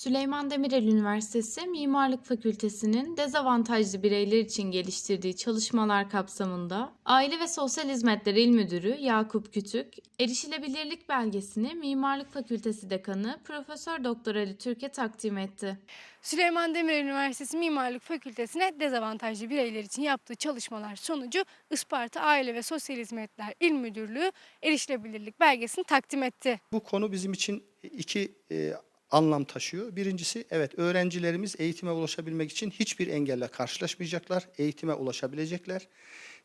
Süleyman Demirel Üniversitesi Mimarlık Fakültesi'nin dezavantajlı bireyler için geliştirdiği çalışmalar kapsamında Aile ve Sosyal Hizmetler İl Müdürü Yakup Kütük, erişilebilirlik belgesini Mimarlık Fakültesi Dekanı Profesör Doktor Ali Türk'e takdim etti. Süleyman Demirel Üniversitesi Mimarlık Fakültesine dezavantajlı bireyler için yaptığı çalışmalar sonucu Isparta Aile ve Sosyal Hizmetler İl Müdürlüğü erişilebilirlik belgesini takdim etti. Bu konu bizim için iki e, anlam taşıyor. Birincisi evet öğrencilerimiz eğitime ulaşabilmek için hiçbir engelle karşılaşmayacaklar, eğitime ulaşabilecekler.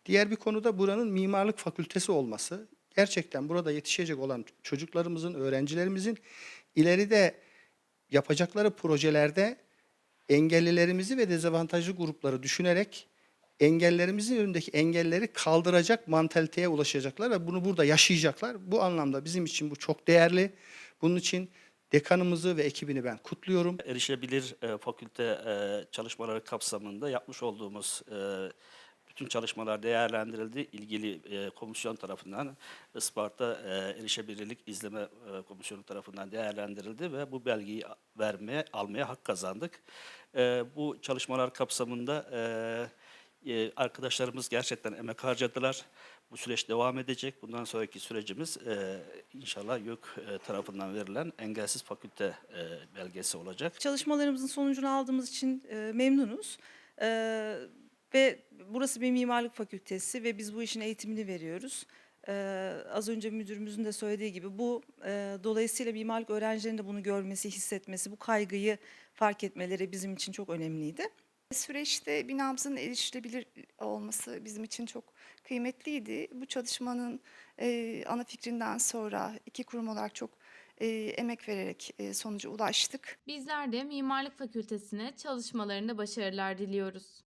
Diğer bir konu da buranın mimarlık fakültesi olması. Gerçekten burada yetişecek olan çocuklarımızın, öğrencilerimizin ileride yapacakları projelerde engellilerimizi ve dezavantajlı grupları düşünerek engellerimizin önündeki engelleri kaldıracak mantaliteye ulaşacaklar ve bunu burada yaşayacaklar. Bu anlamda bizim için bu çok değerli. Bunun için dekanımızı ve ekibini ben kutluyorum. erişilebilir e, fakülte e, çalışmaları kapsamında yapmış olduğumuz e, bütün çalışmalar değerlendirildi. İlgili e, komisyon tarafından Isparta e, Erişebilirlik İzleme e, Komisyonu tarafından değerlendirildi ve bu belgeyi vermeye, almaya hak kazandık. E, bu çalışmalar kapsamında e, e, arkadaşlarımız gerçekten emek harcadılar. Bu süreç devam edecek. Bundan sonraki sürecimiz e, inşallah YÖK e, tarafından verilen engelsiz fakülte e, belgesi olacak. Çalışmalarımızın sonucunu aldığımız için e, memnunuz. E, ve burası bir mimarlık fakültesi ve biz bu işin eğitimini veriyoruz. E, az önce müdürümüzün de söylediği gibi bu e, dolayısıyla mimarlık öğrencilerinin de bunu görmesi, hissetmesi, bu kaygıyı fark etmeleri bizim için çok önemliydi. Süreçte binamızın erişilebilir olması bizim için çok kıymetliydi. Bu çalışmanın e, ana fikrinden sonra iki kurum olarak çok e, emek vererek e, sonuca ulaştık. Bizler de Mimarlık Fakültesine çalışmalarında başarılar diliyoruz.